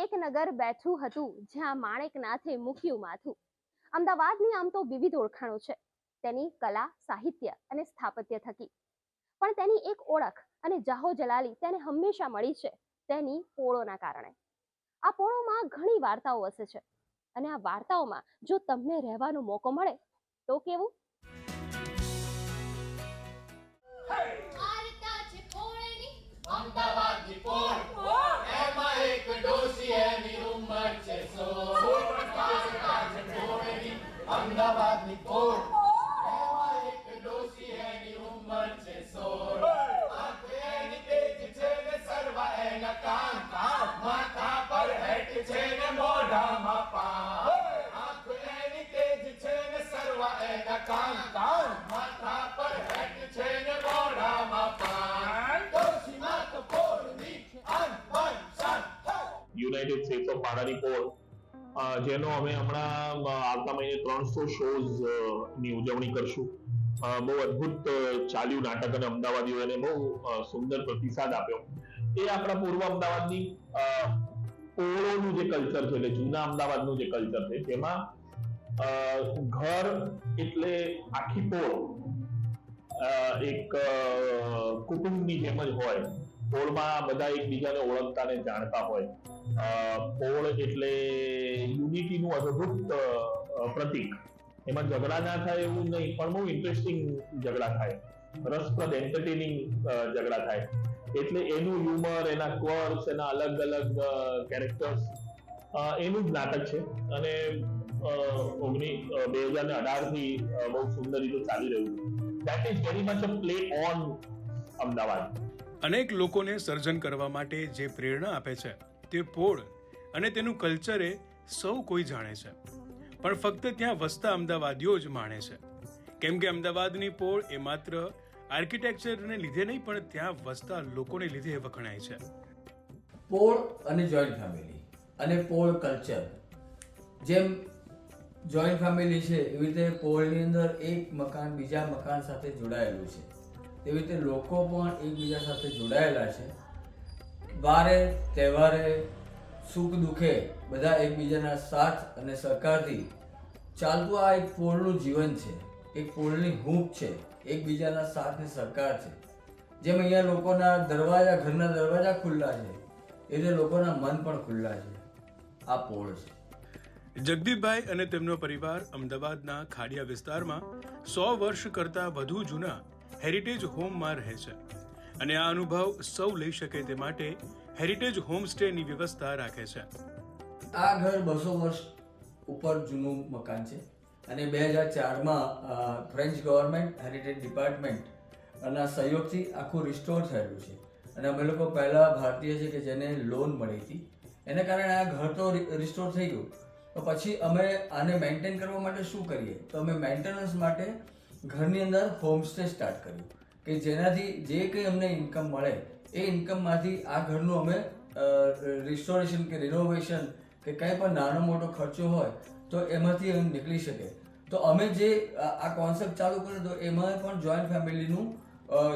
એક નગર બેઠું હતું જ્યાં માણેકનાથે મૂક્યું માથું. અમદાવાદની આમ તો વિવિધ ઓળખાણો છે. તેની કલા સાહિત્ય અને સ્થાપત્ય થકી. પણ તેની એક ઓળખ અને જાહો જલાલી તેને હંમેશા મળી છે તેની પોળોના કારણે. આ પોળોમાં ઘણી વાર્તાઓ વસે છે. અને આ વાર્તાઓમાં જો તમને રહેવાનો મોકો મળે તો કેવું? અમદાવાદની પોળ! Yeah, યુનાઇટેડ ફેસ ઓફ પાડાની કોર જેનો અમે હમણાં આવતા મહિને ત્રણસો શોઝની ઉજવણી કરશું. બહુ અદ્ભુત ચાલ્યું નાટક અને અમદાવાદીઓને બહુ સુંદર પ્રતિસાદ આપ્યો. એ આપણા પૂર્વ અમદાવાદની ઓળોનું જે કલ્ચર છે, એટલે જૂના અમદાવાદનું જે કલ્ચર છે, તેમાં ઘર એટલે આખી પોળ એક કુટુંબની જેમ જ હોય. પોળમાં બધા એકબીજાને ઓળખતા ને જાણતા હોય. પોળ એટલે યુનિટીનું અદ્ભુત પ્રતીક. એમાં ઝઘડા ના થાય એવું નહીં, પણ બહુ ઇન્ટરેસ્ટિંગ ઝઘડા થાય. રસપ્રદ એન્ટરટેનિંગ ઝઘડા થાય. એટલે એનું હ્યુમર એના ક્વર્સ એના અલગ અલગ કેરેક્ટર્સ એનું જ નાટક છે. અને ઓગણી બે હજાર ને અઢારથી બહુ સુંદર રીતે ચાલી રહ્યું છે. That is very much a play on Ahmedabad. અનેક લોકોને સર્જન કરવા માટે જે પ્રેરણા આપે છે, તે પોળ અને તેનું કલ્ચર એ સૌ કોઈ જાણે છે. પણ ફક્ત ત્યાં વસતા અમદાવાદીઓ જ માણે છે. કેમ કે અમદાવાદની પોળ એ માત્ર આર્કિટેક્ચરને લીધે નહીં, પણ ત્યાં વસતા લોકોને લીધે વખણાય છે. પોળ અને જોઈન્ટ ફેમિલી અને પોળ કલ્ચર. જેમ જોઈન્ટ ફેમિલી છે, એવી રીતે પોળની અંદર એક મકાન બીજા મકાન સાથે જોડાયેલું છે. તેવી રીતે લોકો પણ એકબીજા સાથે જોડાયેલા છે. વારે, તહેવારે, સુખ દુઃખે બધા એકબીજાના સાથ અને સહકારથી ચાલતું આ એક પોળનું જીવન છે. એક પોળની હૂંફ છે. એકબીજાના સાથ ને સહકાર છે. જેમ અહીંયા લોકોના દરવાજા, ઘરના દરવાજા ખુલ્લા છે, એ રીતે લોકોના મન પણ ખુલ્લા છે. આ પોળ છે. જગદીપભાઈ અને તેમનો પરિવાર અમદાવાદના ખાડિયા વિસ્તારમાં સો વર્ષ કરતાં વધુ જૂના હેરિટેજ હોમમાં રહે છે. અને આ અનુભવ સૌ લઈ શકે તે માટે હેરિટેજ હોમસ્ટેની વ્યવસ્થા રાખે છે. આ ઘર બસો વર્ષ ઉપર જૂનું મકાન છે અને બે હજાર ચારમાં ફ્રેન્ચ ગવર્મેન્ટ હેરિટેજ ડિપાર્ટમેન્ટ ના સહયોગથી આખું રિસ્ટોર થયેલું છે. અને અમે લોકો પહેલાં ભારતીય છે કે જેને લોન મળી હતી. એને કારણે આ ઘર તો રિસ્ટોર થઈ ગયું. તો પછી અમે આને મેન્ટેન કરવા માટે શું કરીએ? તો અમે મેન્ટેનન્સ માટે ઘરની અંદર હોમસ્ટે સ્ટાર્ટ કર્યું. કે જેનાથી જે કંઈ અમને ઇન્કમ મળે, એ ઇન્કમમાંથી આ ઘરનું અમે રિસ્ટોરેશન કે રિનોવેશન કે કંઈ પણ નાનો મોટો ખર્ચો હોય, તો એમાંથી અમે નીકળી શકે તો અમે જે આ કોન્સેપ્ટ ચાલુ કર્યો તો એમાં પણ જોઈન્ટ ફેમિલીનું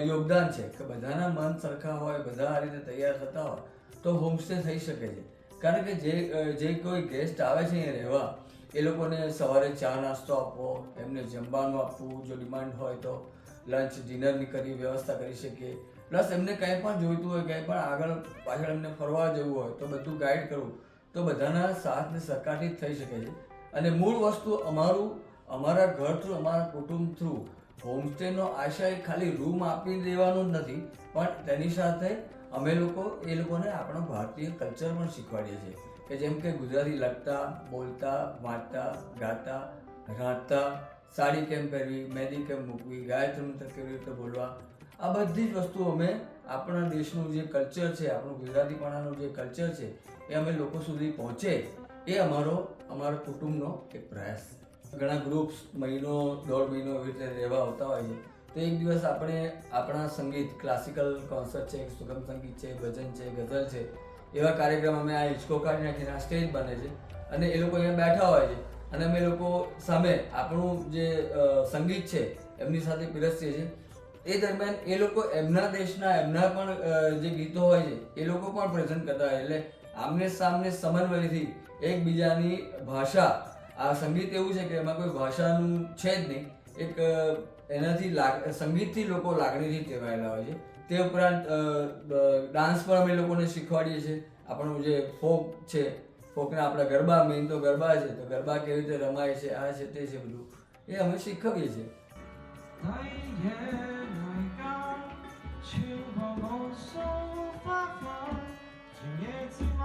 યોગદાન છે. કે બધાના મન સરખા હોય, બધા આ રીતે તૈયાર થતા હોય, તો હોમસ્ટે થઈ શકે છે. કારણ કે જે જે કોઈ ગેસ્ટ આવે છે અહીંયા રહેવા એ લોકોને સવારે ચા નાસ્તો આપવો, એમને જમવાનું આપવું, જો ડિમાન્ડ હોય તો લંચ ડિનરની કરી, વ્યવસ્થા કરી શકીએ. પ્લસ એમને કંઈ પણ જોઈતું હોય, કંઈ પણ આગળ, પાછળ એમને ફરવા જવું હોય, તો બધું ગાઈડ કરવું, તો બધાના સાથ ને સહકારથી જ થઈ શકે છે. અને મૂળ વસ્તુ અમારું, અમારા ઘર થ્રુ અમારા કુટુંબ થ્રુ હોમસ્ટેનો આશય ખાલી રૂમ આપી દેવાનો જ નથી, પણ તેની સાથે અમે લોકો, એ લોકોને આપણો ભારતીય કલ્ચર પણ શીખવાડીએ છીએ. કે જેમ કે ગુજરાતી લખતા, બોલતા, વાંચતા, ગાતા, રાંધતા, સાડી કેમ પહેરવી, મહેંદી કેમ મૂકવી, ગાયત્રી મંત્ર કેવી રીતે બોલવા, આ બધી જ વસ્તુઓ અમે આપણા દેશનું જે કલ્ચર છે, આપણું ગુજરાતીપણાનું જે કલ્ચર છે, એ અમે લોકો સુધી પહોંચે, એ અમારો, અમારા કુટુંબનો એક પ્રયાસ ઘણા ગ્રુપ્સ મહિનો, દોઢ મહિનો એવી રીતે રહેવા આવતા હોય છે. તો એક દિવસ આપણે આપણા સંગીત ક્લાસિકલ કોન્સર્ટ છે, સુગમ સંગીત છે, ભજન છે, ગઝલ છે એવા કાર્યક્રમ અમે આ હિંચકો કાઢી નાખીને આ સ્ટેજ બને છે. અને એ લોકો અહીંયા બેઠા હોય છે. અને અમે લોકો સામે આપણું જે સંગીત છે, એમની સાથે પીરસીએ છીએ. એ દરમિયાન એ લોકો એમના દેશના, એમના પણ જે ગીતો હોય છે, એ લોકો પણ પ્રેઝન્ટ કરતા હોય એટલે આમને સામને સમન્વયથી એકબીજાની ભાષા, આ સંગીત એવું છે કે એમાં કોઈ ભાષાનું છે જ નહીં. એક એનાથી લાગ, સંગીતથી લોકો લાગણીથી ટેવાયેલા હોય છે. તે ઉપરાંત અ, બ- ડાન્સ પણ અમે લોકોને શીખવાડીએ છીએ આપણું જે ફોક છે ફોકના આપણા ગરબા મેઇન તો ગરબા છે તો ગરબા કેવી રીતે રમાય છે આ છે તે છે બધું એ અમે શીખવીએ છીએ 大雁来高，秋风梦送花放，今夜自晚，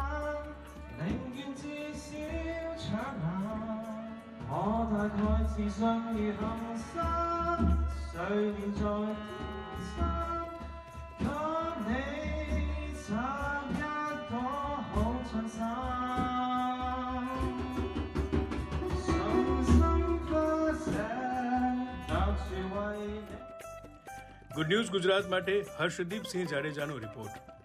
宁愿至少长行。我大概自信如恒山，谁年在天生， ગુડ ન્યૂઝ ગુજરાત માટે હર્ષદીપસિંહ જાડેજાનો રિપોર્ટ